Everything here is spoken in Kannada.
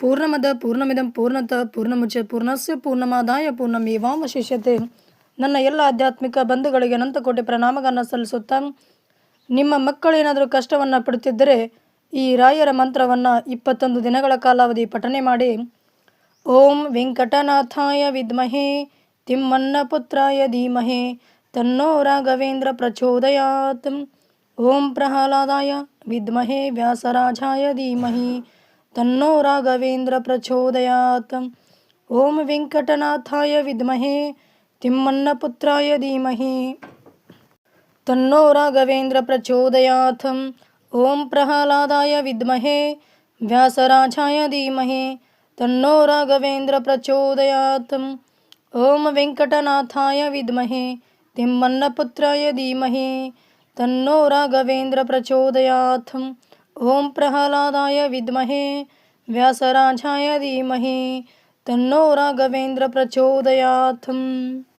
ಪೂರ್ಣಮದ, ಪೂರ್ಣಮಿದಂ, ಪೂರ್ಣತ, ಪೂರ್ಣಮುಚ್ಚ, ಪೂರ್ಣಸ್ಯ, ಪೂರ್ಣಮಾದಾಯ ಪೂರ್ಣಮೇವಾವಶಿಷ್ಯತೆ ನನ್ನ ಎಲ್ಲ ಆಧ್ಯಾತ್ಮಿಕ ಬಂಧುಗಳಿಗೆ ಅನಂತಕೋಟಿ ಪ್ರಣಾಮಗಳನ್ನು ಸಲ್ಲಿಸುತ್ತಾ, ನಿಮ್ಮ ಮಕ್ಕಳೇನಾದರೂ ಕಷ್ಟವನ್ನು ಪಡುತ್ತಿದ್ದರೆ ಈ ರಾಯರ ಮಂತ್ರವನ್ನು ಇಪ್ಪತ್ತೊಂದು ದಿನಗಳ ಕಾಲಾವಧಿ ಪಠನೆ ಮಾಡಿ. ಓಂ ವೆಂಕಟನಾಥಾಯ ವಿದ್ಮಹೇ ತಿಮ್ಮನ್ನ ಪುತ್ರಾಯ ಧೀಮಹೇ, ತನ್ನೋ ರಾಘವೇಂದ್ರ ಪ್ರಚೋದಯಾತ್. ಓಂ ಪ್ರಹ್ಲಾದಾಯ ವಿದ್ಮಹೇ, ವ್ಯಾಸರಾಜಾಯ ಧೀಮಹಿ. तन्नो राघवेन्द्रप्रचोदयात् ॐ वेङ्कटनाथाय विद्महे तिम्मन्नपुत्राय धीमहि। तन्नो राघवेन्द्रप्रचोदयात् ॐ प्रह्लादाय विद्महे व्यासराजाय धीमहि। तन्नो राघवेन्द्रप्रचोदयात् ॐ वेङ्कटनाथाय विद्महे तिम्मन्नपुत्राय धीमहि। तन्नो राघवेन्द्रप्रचोदयात् ॐ प्रह्लादाय विद्महे व्यासराजाय धीमहि तन्नो राघवेन्द्र प्रचोदयात्।